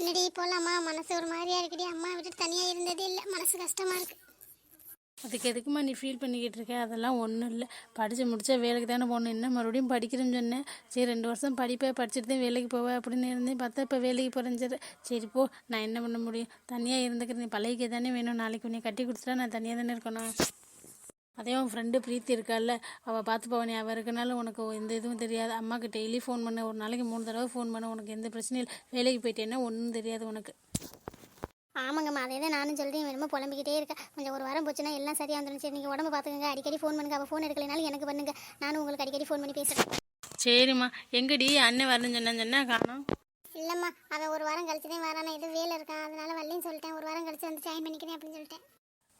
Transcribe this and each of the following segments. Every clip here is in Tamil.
என்னடி போலாமா? மனசு ஒரு மாதிரியா இருக்குடி. அம்மா விட்டு தனியா இருந்ததே இல்லை. மனசு கஷ்டமா இருக்கு. அதுக்கு எதுக்குமா நீ ஃபீல் பண்ணிக்கிட்டு இருக்க? அதெல்லாம் ஒன்றும் இல்லை. படித்து முடிச்சா வேலைக்கு தானே போகணும். என்ன மறுபடியும் படிக்கிறேன்னு சொன்னேன் சரி ரெண்டு வருஷம் படிப்பேன் படிச்சுட்டு தான் வேலைக்கு போவேன் அப்படின்னு இருந்தேன். பார்த்தா இப்போ வேலைக்கு போகிறேன்னு சரி சரி போ. நான் என்ன பண்ண முடியும்? தனியாக இருந்துக்கிறேன். நீ பழகிக்க தானே வேணும். நாளைக்கு உன்னை கட்டி கொடுத்துட்டா நான் தனியாக தானே இருக்கணும். அதே உன் ஃப்ரெண்டு பிரீத்தி இருக்கால்ல அவள் பார்த்து போவனே அவள் இருக்கனால உனக்கு எந்த இதுவும் தெரியாது. அம்மாவுக்கு டெய்லி ஃபோன் பண்ண. ஒரு நாளைக்கு மூணு தடவை ஃபோன் பண்ண. உனக்கு எந்த பிரச்சனையும் இல்லை. வேலைக்கு போயிட்டேன்னா ஒன்றும் தெரியாது உனக்கு. ஆமாங்கம்மா அதே தான் நானும் சொல்றேன். என்னமோ புலம்பிக்கிட்டே இருக்கேன் கொஞ்சம் ஒரு வாரம் போச்சுன்னா எல்லாம் சரியா வந்துடும் சரி நீங்கள் உடம்பு பார்த்துக்கங்க அடிக்கடி ஃபோன் பண்ணுங்க. அவள் ஃபோன் எடுக்கலைனாலும் எனக்கு பண்ணுங்க. நானும் உங்களுக்கு அடிக்கடி ஃபோன் பண்ணி பேசுகிறேன் சரிம்மா. எங்கடி? அண்ணன் வரணும்னு சொன்னேன்னு சொன்னா காணோம். இல்லைம்மா அவன் ஒரு வாரம் கழிச்சு தான் வரானா. இது வேலை இருக்கான் அதனால வரலன்னு சொல்லிட்டேன். ஒரு வாரம் கழிச்சு வந்து ஜாயின் பண்ணிக்கிறேன் அப்படின்னு சொல்லிட்டேன்.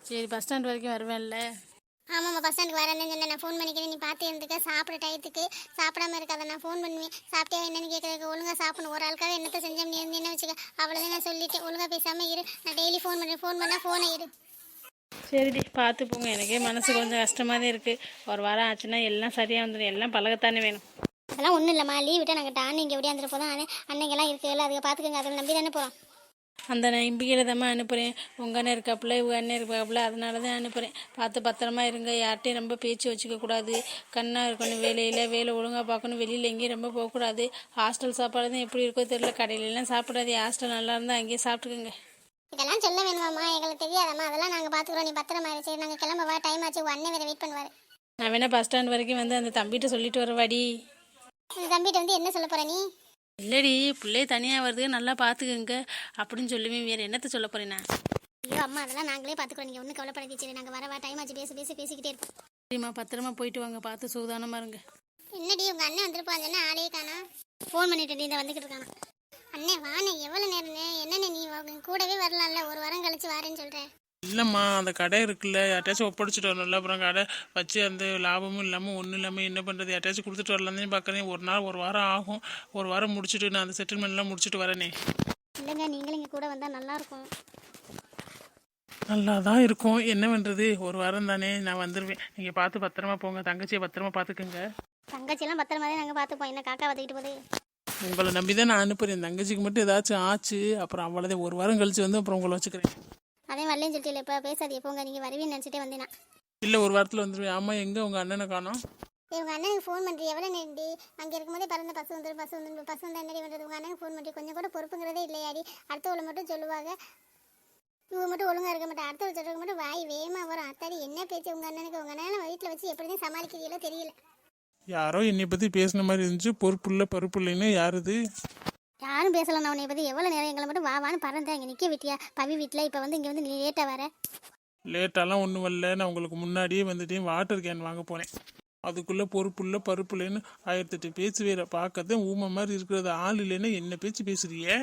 சரி பஸ் ஸ்டாண்ட் வரைக்கும் வருவேன்ல. ஆமாம்மா பஸ் ஸ்டாண்டுக்கு வரேன்னு சொன்னேன். நான் ஃபோன் பண்ணிக்கிறேன். நீ பார்த்து இருந்துக்க. சாப்பிட டயத்துக்கு சாப்பிடாம இருக்காத. நான் ஃபோன் பண்ணுவேன். சாப்பிட்டியா என்னன்னு கேட்கறதுக்கு ஒழுங்கா சாப்பிடணும். ஒரு ஆளுக்காக என்னத்த செஞ்சோம்? நீ இருந்தேன்னு வச்சுக்க? அவ்வளோதான் நான் சொல்லிட்டேன். ஒழுங்கா பேசாம இரு. நான் டெய்லி ஃபோன் பண்ணுறேன் ஃபோன் பண்ணால் ஃபோனை இரு. சரிடி பார்த்து போங்க. எனக்கே மனசு கொஞ்சம் கஷ்டமாக தான் இருக்குது ஒரு வாரம் ஆச்சுன்னா எல்லாம் சரியாக வந்துடும் எல்லாம் பழகத்தானே வேணும். அதெல்லாம் ஒன்றும் இல்லைம்மா. லீவ் விட்டு நாங்கள் டான்னு இங்கே எப்படியா இருந்துட்டு போதும் அன்னைக்கெல்லாம் இருக்குல்ல அதுக்கு பார்த்துக்கங்க. அதில் நம்பி தானே போகிறோம் அந்த நம்பிக்கையில் தான் அனுப்புகிறேன் உங்கள் அண்ணன் இருக்காப்புல இவங்க அண்ணன் இருக்காப்புல அதனால தான் அனுப்புகிறேன் பார்த்து பத்திரமா இருங்க. யார்கிட்டையும் ரொம்ப பேச்சு வச்சுக்க கூடாது. கண்ணாக இருக்கணும் வேலையில் வேலை ஒழுங்காக பார்க்கணும். வெளியில் எங்கேயும் ரொம்ப போகக்கூடாது. ஹாஸ்டல் சாப்பாடு தான் எப்படி இருக்கோ தெரியல. கடையிலலாம் சாப்பிடாது ஹாஸ்டல் நல்லா இருந்தால் அங்கேயே சாப்பிட்டுக்குங்க. இதெல்லாம் சொல்ல வேணுமாம்மா. எங்களுக்கு தெரியாதம்மா. அதெல்லாம் நாங்கள் பார்த்துக்குறோம். நீ பத்திரமா சரி நாங்கள் கிளம்பவா டைம் ஆச்சு. உன் அண்ணன் வேறு வெயிட் பண்ணுவார். நான் வேணா பஸ் ஸ்டாண்ட் வரைக்கும் வந்து அந்த தம்பிகிட்ட சொல்லிட்டு வரவாடி. இந்த தம்பிகிட்ட வந்து என்ன சொல்ல போற நீ? இல்லடி பிள்ளை தனியாக வருது நல்லா பார்த்துக்கங்க அப்படின்னு சொல்லுவேன் வேறு என்னத்த சொல்ல போகிறேன் நான்? ஐயோ அம்மா அதெல்லாம் நாங்களே பார்த்துக்குறோம் நீங்கள் ஒன்றும் கவலைப்படாதீங்க சரி நாங்கள் வரவா டைம் ஆச்சு. பேசி பேசி பேசிக்கிட்டே இருப்போம். சரிம்மா பத்திரமா போயிட்டு வாங்க. பார்த்து சூதானமாக இருங்க. என்னடி உங்கள் அண்ணன் வந்திருப்பாங்கன்னா ஆளே காணா. ஃபோன் பண்ணிட்டு இந்த வந்துக்கிட்டு இருக்கானா. அண்ணே வாண்ணே எவ்வளோ நேரம்னே என்னண்ணே நீ கூடவே வரலாம்ல. ஒரு வாரம் கழிச்சு வரேன்னு சொல்கிறேன் இல்லைம்மா அந்த கடை இருக்குல்ல. யார்ட்டாச்சும் ஒப்படைச்சிட்டு வரணும்ல. அப்புறம் கடை வச்சு அந்த லாபமும் இல்லாமல் ஒன்றும் இல்லாமல் என்ன பண்ணுறது யார்ட்டாச்சும் கொடுத்துட்டு வரலான்னு பார்க்குறேன் ஒரு நாள் ஒரு வாரம் ஆகும். ஒரு வாரம் முடிச்சுட்டு நான் அந்த செட்டில்மெண்ட்லாம் முடிச்சுட்டு வரேனே. இல்லைங்க நீங்களும் இங்கே கூட வந்தால் நல்லாயிருக்கும் நல்லா தான் இருக்கும். என்ன பண்ணுறது ஒரு வாரம் தானே நான் வந்துடுவேன் நீங்கள் பார்த்து பத்திரமா போங்க. தங்கச்சியை பத்திரமா பார்த்துக்குங்க. தங்கச்சியெல்லாம் பத்திரமா தான் நாங்கள் பார்த்துப்போம். என்ன காக்கா வந்துக்கிட்டு போகுது? உங்களை நம்பி தான் நான் அனுப்புகிறேன் தங்கச்சிக்கு மட்டும் ஏதாச்சும் ஆச்சு. அப்புறம் அவ்வளோதான் ஒரு வாரம் கழிச்சு வந்து அப்புறம் உங்களை வச்சுக்கிறேன். அதே வரலன்னு சொல்லிட்டு இப்போ பேசாதீங்க போங்க நீங்கள் வருவீன்னு நினச்சிட்டே வந்தேன். நான் இல்லை ஒரு வாரத்தில் வந்துடுவேன் ஆமாம் எங்கே உங்கள் அண்ணனை காணோம்? உங்கள் அண்ணனுக்கு ஃபோன் பண்ணுறீ எவ்வளோ நேரண்டி அங்கே இருக்கும்போதே பறந்து பஸ் வந்துடும் பஸ் வந்துடும் பஸ் வந்தால் என்னடி பண்ணுறது உங்கள் அண்ணனுக்கு ஃபோன் பண்ணி கொஞ்சம் கூட பொறுப்புங்கிறதே இல்லையாடி. அடுத்தவளை மட்டும் சொல்லுவாங்க. இவங்க மட்டும் ஒழுங்காக இருக்க மாட்டேன் அடுத்தவள் சொல்கிறவங்க மட்டும் வாய் வேகமாக வரும். அத்தாடி என்ன பேச்சு உங்கள் அண்ணனுக்கு? உங்கள் அண்ணனை வீட்டில் வச்சு எப்படி தான் சமாளிக்கிறீங்களோ தெரியல. யாரோ என்னை பற்றி பேசின மாதிரி இருந்துச்சு. பொறுப்புள்ள பருப்புள்ளன்னு யாருது யாரும் பேசல நான் உன்னை பற்றி எவ்வளோ நேரம் எங்களை மட்டும் வா வான்னு பறந்தேன் இங்கே நிற்க விட்டியா? பவி வீட்டில் இப்போ வந்து இங்கே வந்து நீ லேட்டாக வர. லேட்டாலாம் ஒன்றும் வரல நான் உங்களுக்கு முன்னாடியே வந்துட்டேன் வாட்டர் கேன் வாங்க போனேன். அதுக்குள்ளே பொறுப்புள்ள பருப்புலன்னு ஆயிரத்தெட்டு பேச்சு வேற பார்க்கத்தான் ஊமை மாதிரி இருக்கிறது. ஆள் இல்லைன்னா என்ன பேச்சு பேசுறியே?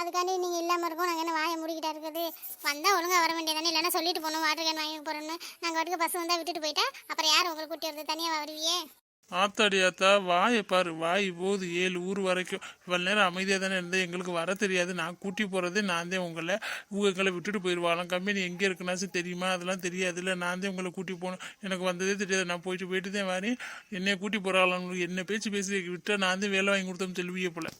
அதுக்காண்டி நீங்கள் இல்லாமல் இருக்கோம் நாங்கள் என்ன வாயை மூடிக்கிட்டா இருக்குது? வந்தால் ஒழுங்காக வர வேண்டியதானே இல்லைன்னா சொல்லிட்டு போகணும் வாட்டர் கேன் வாங்கி போகிறோன்னு நாங்கள் வாட்டுக்கு பஸ் வந்தால் விட்டுட்டு போயிட்டா? அப்புறம் யார் உங்களை கூட்டி வருது? தனியாக வருவியே? ஆத்தாடி ஆத்தா வாயை பாரு. வாய் போகுது ஏழு ஊர் வரைக்கும். இவ்வளோ நேரம் அமைதியாக தானே இருந்தேன். எங்களுக்கு வர தெரியாது. நான் கூட்டி போகிறதே நான் தான் உங்களை உங்க எங்களை விட்டுட்டு போயிடுவாளாம் கம்பெனி எங்கே இருக்குனாச்சும் தெரியுமா? அதெல்லாம் தெரியாதுல்ல. நான் தான் உங்களை கூட்டி போகணும். எனக்கு வந்ததே தெரியாது. நான் போயிட்டு போயிட்டு தான் வரேன். என்னைய கூட்டி போகிறாளாம் என்ன பேச்சு பேசி விட்டால் நான் தான் வேலை வாங்கி கொடுத்தோம்னு செல்வியே போல.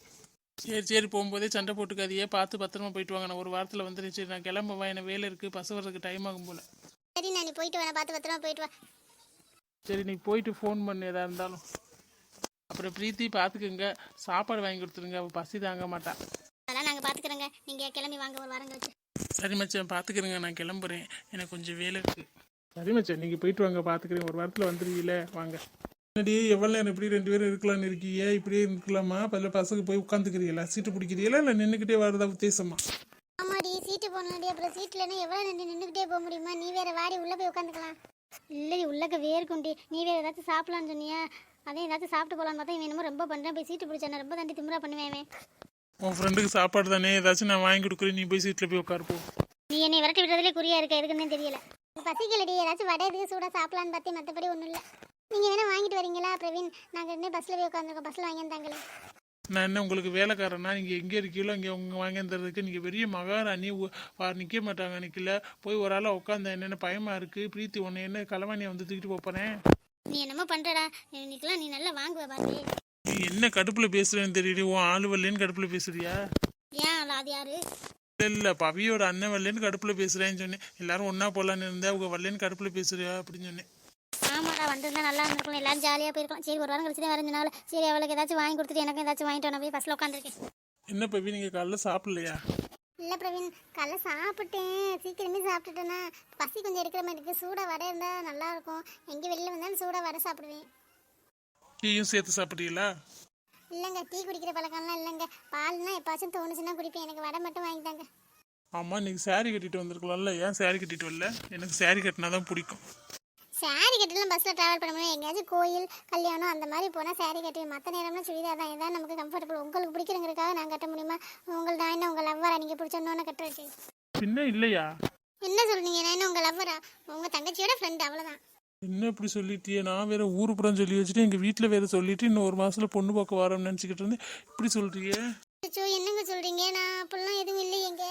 சரி சரி. போகும்போதே சண்டை போட்டுக்காதியே பார்த்து பத்திரமா போயிட்டு வாங்க. நான் ஒரு வாரத்தில் வந்துடுச்சு சரி நான் கிளம்புவேன். என்ன வேலை இருக்குது பசு வர்றதுக்கு டைம் ஆகும் போல. சரி நான் போயிட்டு வரேன் பார்த்து பத்திரமா போயிட்டு வா. சரி நீ போயிட்டு ஃபோன் பண்ணு எதா இருந்தாலும். அப்புறம் பிரீத்தி பார்த்துக்குங்க சாப்பாடு வாங்கி கொடுத்துருங்க அவள் பசி தாங்க மாட்டா. அதெல்லாம் நாங்கள் பார்த்துக்குறோங்க நீங்கள் கிளம்பி வாங்க ஒரு வாரம் கழிச்சு. சரி மச்சான் பார்த்துக்கிறேங்க நான் கிளம்புறேன். எனக்கு கொஞ்சம் வேலை இருக்குது சரி மச்சான் நீங்கள் போயிட்டு வாங்க பார்த்துக்கிறேன் ஒரு வாரத்தில் வந்துடுவீல வாங்க. என்னடி எவ்வளோ நேரம் இப்படி ரெண்டு பேரும் இருக்கலாம்னு இருக்கீங்க இப்படியே இருக்கலாமா? பல பசங்க போய் உட்காந்துக்கிறீங்களா? சீட்டு பிடிக்கிறீங்களா? இல்லை நின்றுக்கிட்டே வரதா உத்தேசமா? ஆமாடி சீட்டு போடணும்டி. அப்புறம் சீட்லன்னா எவ்வளோ நின்று நின்றுக்கிட்டே போக முடியுமா? நீ வேற வாடி உள்ளே போய் உட்காந்துக்கலாம். இல்லை உள்ளக்க வேர்க்குண்டி. நீ வேற ஏதாச்சும் சாப்பிடலான்னு சொன்னியா? அதே ஏதாச்சும் சாப்பிட்டு போகலான்னு பார்த்தா இவன் என்னமோ ரொம்ப பண்ணுறேன் போய் சீட்டு பிடிச்சானே. ரொம்ப தாண்டி திமிரா பண்ணுவேன். உன் ஃப்ரெண்டுக்கு சாப்பாடு தானே? ஏதாச்சும் நான் வாங்கி கொடுக்குறேன். நீ போய் சீட்டில் போய் உட்காருப்போம் நீ என்னை விரட்டி விடுறதுலே குறியா இருக்க? எதுக்குன்னு தெரியல. பசிக்கலடி. ஏதாச்சும் வடை எதுக்கு சூடாக சாப்பிடலான்னு பார்த்தேன் மற்றபடி ஒன்றும் இல்லை. நீங்கள் வேணா வாங்கிட்டு வரீங்களா பிரவீன்? நாங்கள் ரெண்டு பஸ்ஸில் போய் உட்காந்துருக்கோம் பஸ்ஸில் வாங்கி வந்தாங்களே நான் என்ன உங்களுக்கு வேலைக்காரனா? நீங்கள் எங்கே இருக்கீங்களோ அங்கே உங்க வாங்கி தரதுக்கு நீங்கள் பெரிய மகாராணி. நிற்க மாட்டாங்க நிற்கல போய் ஒரு ஆளாக உட்காந்த என்னென்ன பயமாக இருக்குது பிரீத்தி உன்னை என்ன கலவாணியை வந்து தூக்கிட்டு போப்பறேன் நீ என்னமோ பண்ணுறடா இன்னைக்கெல்லாம் நீ நல்லா வாங்குவ பாரு நீ என்ன கடுப்பில் பேசுறேன்னு தெரியல உன் ஆளு வரலன்னு கடுப்பில் பேசுறியா? ஏன் அது யாரு? இல்லை இல்லை பவியோட அண்ணன் வரலன்னு கடுப்பில் பேசுகிறேன்னு சொன்னேன். எல்லாரும் ஒன்றா போகலான்னு இருந்தேன். அவங்க வரலன்னு கடுப்பில் பேசுறியா? அப்படின்னு சொன்னேன். ஆமாடா வந்திருந்தா நல்லா இருந்திருக்கும் எல்லாரும் ஜாலியாக போயிருக்கலாம் சரி ஒரு வாரம் கழிச்சு தான் வரைஞ்சனால சரி அவளுக்கு ஏதாச்சும் வாங்கி கொடுத்துட்டு எனக்கு ஏதாச்சும் வாங்கிட்டு வரணும் போய் பஸ்ஸில் உட்காந்துருக்கேன் என்ன பவி நீங்கள் காலைல சாப்பிடலையா? இல்லை பிரவீன் காலைல சாப்பிட்டேன். சீக்கிரமே சாப்பிட்டுட்டேன்னா பசி கொஞ்சம் எடுக்கிற மாதிரி இருக்குது சூடாக வடை இருந்தால் நல்லா இருக்கும். எங்கே வெளியில் வந்தாலும் சூடாக வடை சாப்பிடுவேன். டீயும் சேர்த்து சாப்பிட்றீங்களா? இல்லைங்க டீ குடிக்கிற பழக்கம்லாம் இல்லைங்க. பால்னா எப்பாச்சும் தோணுச்சுன்னா குடிப்பேன். எனக்கு வடை மட்டும் வாங்கி தாங்க. ஆமாம் இன்னைக்கு saree கட்டிட்டு வந்திருக்கலாம்ல. ஏன் saree கட்டிட்டு வரல? எனக்கு saree கட்டினா தான் பிடிக்கும். சாரி கட்டலாம் பஸ்ஸில் ட்ராவல் பண்ண முடியும் எங்கேயாச்சும் கோயில் கல்யாணம் அந்த மாதிரி போனால் சாரி கட்டுவேன் மற்ற நேரம்னா சுடிதார் தான். இதான் நமக்கு கம்ஃபர்டபுள் உங்களுக்கு பிடிக்கிறங்கிறதுக்காக நான் கட்ட முடியுமா? உங்கள் நான் என்ன உங்கள் லவ்வரா நீங்கள் பிடிச்சோன்னு கட்ட வச்சு. பின்ன இல்லையா? என்ன சொல்றீங்க? நான் என்ன உங்கள் லவ்வரா உங்கள் தங்கச்சியோட ஃப்ரெண்ட் அவ்வளோதான் என்ன இப்படி சொல்லிட்டியே? நான் வேற ஊர் புறம் சொல்லி வச்சுட்டு எங்கள் வீட்டில் வேற சொல்லிட்டு இன்னும் ஒரு மாசத்துல பொண்ணு பார்க்க வரோம்னு நினச்சிக்கிட்டு இருந்தேன். இப்படி சொல்றியே? என்னங்க சொல்கிறீங்க நான் அப்படிலாம் எதுவும் இல்லையேங்க.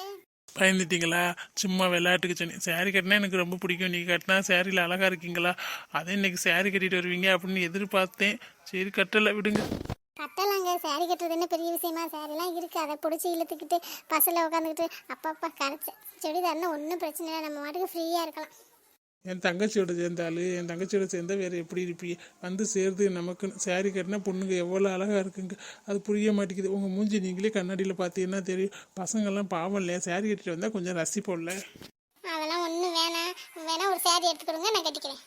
பயந்துட்டீங்களா? சும்மா விளையாட்டுக்கு சொன்னேன் saree கட்டினா எனக்கு ரொம்ப பிடிக்கும். நீங்கள் கட்டினா சேரீல அழகா இருக்கீங்களா? அதே இன்னைக்கு saree கட்டிட்டு வருவீங்க அப்படின்னு எதிர்பார்த்தேன். சரி கட்டலை விடுங்க. கட்டலாங்க. சாரி கட்டுறது என்ன பெரிய விஷயமா? சாரிலாம் இருக்குது அதை பிடிச்சி இழுத்துக்கிட்டு பஸ்ஸில் உட்காந்துக்கிட்டு அப்பப்பா கரைச்ச சுடிதார்னா ஒன்றும் பிரச்சனை இல்லை. நம்ம மாட்டுக்கு ஃப்ரீயாக இருக்கலாம். என் தங்கச்சியோட சேர்ந்தாலு என் தங்கச்சியோட சேர்ந்தா வேற எப்படி இருப்பீங்க வந்து சேர்ந்து நமக்கு saree கட்டினா பொண்ணுங்க எவ்வளோ அழகா இருக்குங்க. அது புரிய மாட்டேங்குது. உங்கள் மூஞ்சி நீங்களே கண்ணாடியில் பார்த்தீங்கன்னா தெரியும்? பசங்கள்லாம் பாவம் இல்லையா? saree கட்டிட்டு வந்தால் கொஞ்சம் ரசிப்போம்ல அதெல்லாம் ஒன்றும் வேணாம் வேணா ஒரு சாரி எடுத்து கொடுங்க நான் கட்டிக்கிறேன்.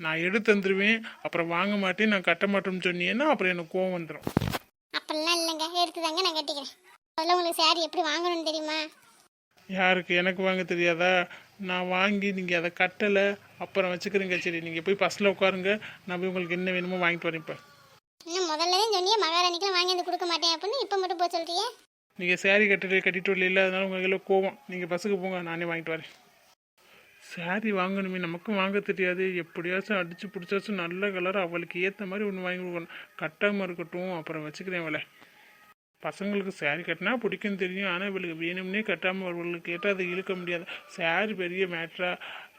நான் எடுத்து தந்துடுவேன் அப்புறம் வாங்க மாட்டேன். நான் கட்ட மாட்டேன்னு சொன்னீங்கன்னா அப்புறம் எனக்கு கோவம் வந்துடும் அப்படிலாம் இல்லைங்க. எடுத்து தாங்க நான் கட்டிக்கிறேன். அதில் உங்களுக்கு சாரி எப்படி வாங்கணும்னு தெரியுமா? யாருக்கு? எனக்கு வாங்க தெரியாதா? நான் வாங்கி நீங்கள் அதை கட்டலை அப்புறம் வச்சுக்கிறேங்க சரி நீங்கள் போய் பஸ்ஸில் உட்காருங்க. நான் போய் உங்களுக்கு என்ன வேணுமோ வாங்கிட்டு வரேன் இப்போ. இன்னும் முதல்ல தான் சொன்னியே மகாராணிக்கெலாம் வாங்கி வந்து கொடுக்க மாட்டேன் அப்படின்னு இப்போ மட்டும் போய் சொல்றியே நீங்கள் saree கட்டிட்டு கட்டிட்டு வரல அதனால உங்கள் கையில் கோவம். நீங்கள் பஸ்ஸுக்கு போங்க நானே வாங்கிட்டு வரேன். saree வாங்கணுமே நமக்கும் வாங்க தெரியாது. எப்படியாச்சும் அடித்து பிடிச்சாச்சும் நல்ல கலர் அவளுக்கு ஏற்ற மாதிரி ஒன்று வாங்கி கொடுக்கணும். கட்டாமல் இருக்கட்டும் அப்புறம் வச்சுக்கிறேன் அவளை பசங்களுக்கு சேரீ கட்டினா பிடிக்கும் தெரியும். ஆனால் இவளுக்கு வேணும்னே கட்டாமல் அவர்களுக்கு கேட்டால் அதை இழுக்க முடியாது. saree பெரிய மேட்ரா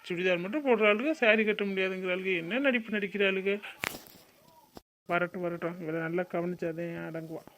சுடிதார் மட்டும் போடுற ஆளுங்க கட்ட முடியாதுங்கிறாளுக என்ன நடிப்பு நடிக்கிற வரட்டும் வரட்டும். இவளை நல்லா கவனிச்சாதே அடங்குவான்